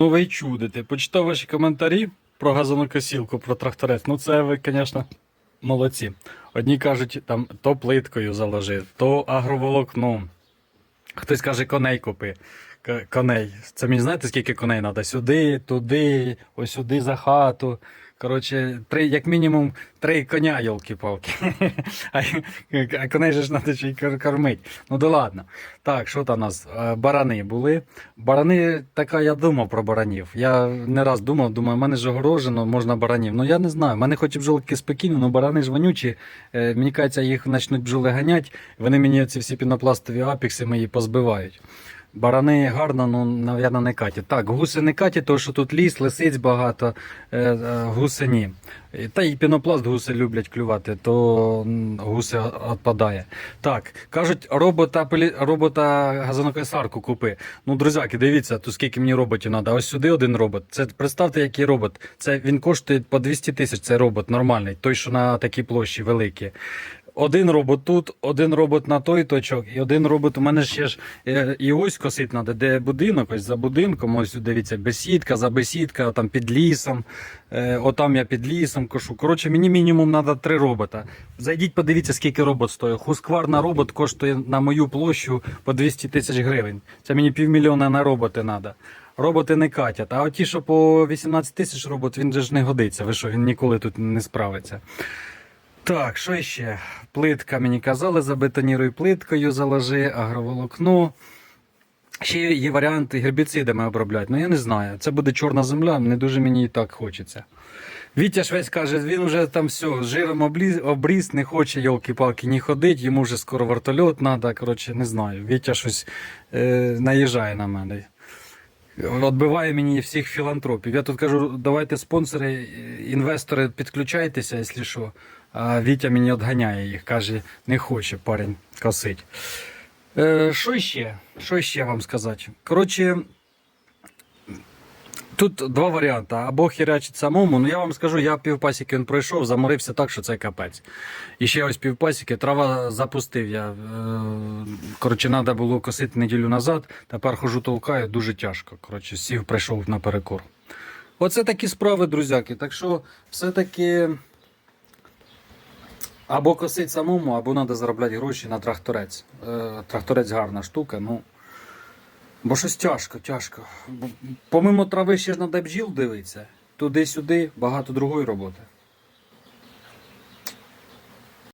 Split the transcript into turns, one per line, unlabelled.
Ну ви чудите. Почитав ваші коментарі про газонокосілку, про тракторець. Ну це ви, звісно, молодці. Одні кажуть, там то плиткою заложи, то агроволокном. Хтось каже, коней купи. Коней. Це мені знаєте, скільки коней треба? Сюди, туди, ось сюди за хату. Коротше, три, як мінімум три коня, йолки-палки. А, коней же ж треба ще й кор- кормить. Ну да ладно. Так, що там у нас? Е, Барани були. Барани, така я думав про баранів. Я не раз думав, думаю, в мене ж огорожено, можна баранів. Ну я не знаю. в мене хоч і бджолки спокійно, але барани ж вонючі. Е, Мені кажеться, їх почнуть бджоли ганять. Вони мені ці всі пінопластові апікси мої позбивають. Барани гарно, ну, навірно, не катять. Так, гуси не катять, тому що тут ліс, лисиць багато, е, е, гуси ні. Та і пінопласт гуси люблять клювати, то гуси відпадає. Так, кажуть, робота, робота газонокосарку купи. Ну, друзяки, дивіться, тут скільки мені роботів треба. Ось сюди один робот. Це представте, який робот. Це він коштує по 200 тисяч. Це робот нормальний, той, що на такій площі великі. Один робот тут, один робот на той точок, і один робот у мене ще ж е, і ось косить треба, де будинок, ось за будинком, ось дивіться, бесідка, за бесідка, там під лісом, е, отам я під лісом кошу. Коротше, мені мінімум треба три робота. Зайдіть, подивіться, скільки робот стоїть. Хускварна робот коштує на мою площу по 200 тисяч гривень. Це мені півмільйона на роботи треба. Роботи не катять. А от ті, що по 18 тисяч робот, він же ж не годиться. Ви що, він ніколи тут не справиться. Так, що ще? Плитка мені казали, забетоніруй плиткою, заложи агроволокно. Ще є варіанти гербіцидами обробляти. Ну я не знаю. Це буде чорна земля, не дуже мені і так хочеться. Вітя Швець каже, він вже там все, жиром обріз, не хоче йолки-палки ні ходить, йому вже скоро вертольот треба. Коротше, не знаю. Вітя щось е, наїжджає на мене. Отбиває мені всіх філантропів. Я тут кажу, давайте спонсори, інвестори, підключайтеся, якщо що. А Вітя мені відганяє їх, каже, не хоче парень косить. Е, що ще? Що ще вам сказати? Коротше, тут два варіанти. Або хірячить самому. Ну я вам скажу, я півпасіки він пройшов, заморився так, що це капець. І ще ось півпасіки, трава запустив я. Е, коротше, треба було косити неділю назад. Тепер хожу толкаю, дуже тяжко. Коротше, сів, прийшов наперекор. Оце такі справи, друзяки. Так що все-таки. Або косить самому, або треба заробляти гроші на тракторець. Е, тракторець гарна штука, ну. Бо щось тяжко, тяжко. Помимо трави ще ж на бджіл дивиться, Туди-сюди багато другої роботи.